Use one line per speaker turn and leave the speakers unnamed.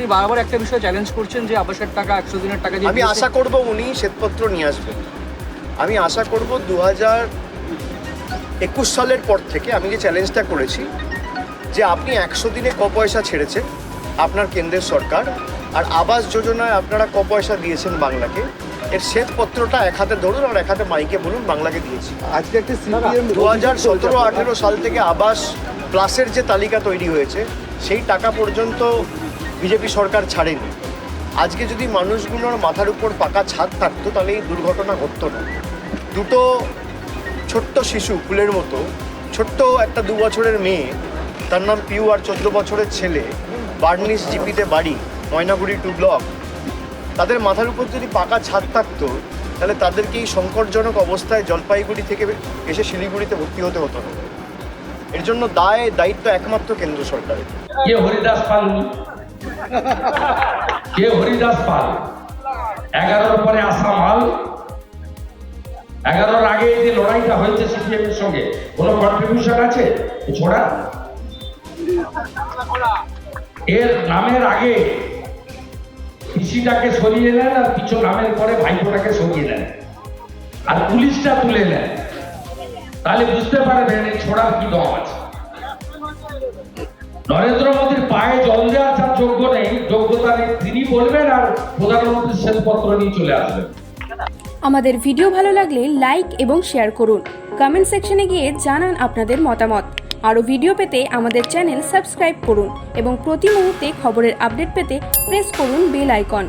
আপনি বারবার একটা বিষয় চ্যালেঞ্জ করছেন যে আবাসের টাকা একশো দিনের টাকা
আমি আশা করব উনি শ্বেতপত্র নিয়ে আসবেন। আমি আশা করব দু হাজার একুশ সালের পর থেকে আমি যে চ্যালেঞ্জটা করেছি যে আপনি একশো দিনে ক পয়সা ছেড়েছেন আপনার কেন্দ্রের সরকার আর আবাস যোজনায় আপনারা ক পয়সা দিয়েছেন বাংলাকে এর শ্বেতপত্রটা এক হাতে ধরুন আর এক হাতে মাইকে বলুন বাংলাকে দিয়েছি।
আজকে একটা সিপিএম
দু হাজার সতেরো আঠেরো সাল থেকে আবাস প্লাসের যে তালিকা তৈরি হয়েছে সেই টাকা পর্যন্ত বিজেপি সরকার ছাড়েনি। আজকে যদি মানুষগুলোর মাথার উপর পাকা ছাদ থাকতো, তাহলে এই দুর্ঘটনা ঘটতো না। দুটো ছোট্ট শিশু ফুলের মতো, ছোট্ট একটা দু বছরের মেয়ে, তার নাম পিউ আর চোদ্দ বছরের ছেলে বার্নিস জিপিতে বাড়ি, ময়নাগুড়ি টু ব্লক। তাদের মাথার উপর যদি পাকা ছাদ থাকতো, তাহলে তাদেরকে এই সংকটজনক অবস্থায় জলপাইগুড়ি থেকে এসে শিলিগুড়িতে ভর্তি হতে হতো। না এর জন্য দায়, দায়িত্ব একমাত্র কেন্দ্র সরকারের।
হরিদাস পাল? কে হরিদাস পাল? এগারোর পরে আসা মাল এগারোর আগে যে লড়াইটা হয়েছে সিপিএম এর সঙ্গে, কোনো কন্ট্রিবিউশন আছে? ছোড়া। এর নামের আগে পিসিটাকে সরিয়ে নেন আর কিছু নামের পরে ভাইপোটাকে সরিয়ে নেন। আর পুলিশটা তুলে নেন। তাহলে বুঝতে পারবেন এই ছোড়ার কি দম আছে। নরেন্দ্র মোদীর পায়ে জল দেওয়ার যার যোগ্য নেই যোগ্যতা নেই, তিনি বলবেন আর প্রধানমন্ত্রীর শ্বেতপত্র নিয়ে চলে আসবেন।
আমাদের ভিডিও ভালো লাগলে লাইক এবং শেয়ার করুন। কমেন্ট সেকশনে গিয়ে জানান আপনাদের মতামত। আরও ভিডিও পেতে আমাদের চ্যানেল সাবস্ক্রাইব করুন এবং প্রতি মুহূর্তে খবরের আপডেট পেতে প্রেস করুন বেল আইকন।